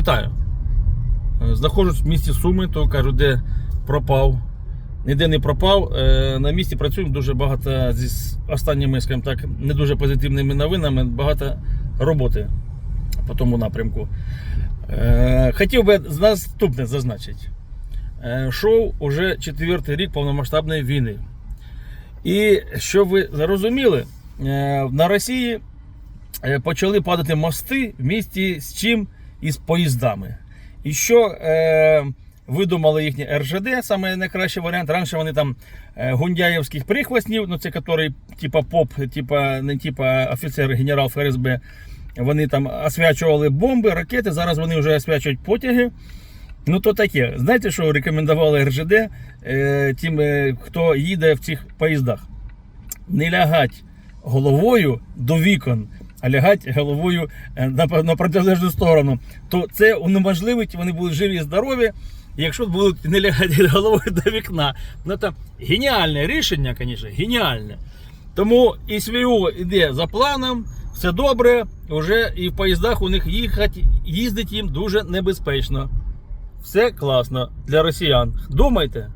Вітаю. Е, Знаходжусь в місті Суми, то кажу, де пропав. Ніде не пропав. Е, На місці працюємо дуже багато зі останніми, скажімо так, не дуже позитивними новинами, багато роботи по тому напрямку. Е, Хотів би наступне зазначити. Шоу уже четвертий рік повномасштабної війни. І щоб ви зрозуміли, на Росії почали падати мости в місті з чим? Із поїздами. І що е, видумали їхні РЖД, саме найкращий варіант. Раніше вони там е, гундяєвських прихвостнів, ну це який, типа поп, типа, не типа офіцер, генерал ФРСБ, вони там освячували бомби, ракети. Зараз вони вже освячують потяги. Ну то таке. Знаєте, що рекомендували РЖД е, тим, е, хто їде в цих поїздах? Не лягать головою до вікон, а лягать головою е, на, на протилежну сторону. То це унеможливить, вони будуть живі і здорові. Якщо будуть не лягати головою до вікна. Ну це геніальне рішення, звісно, геніальне. Тому і СВО йде за планом, все добре, вже і в поїздах у них їхати, їздити їм дуже небезпечно. Все класно для росіян. Думайте.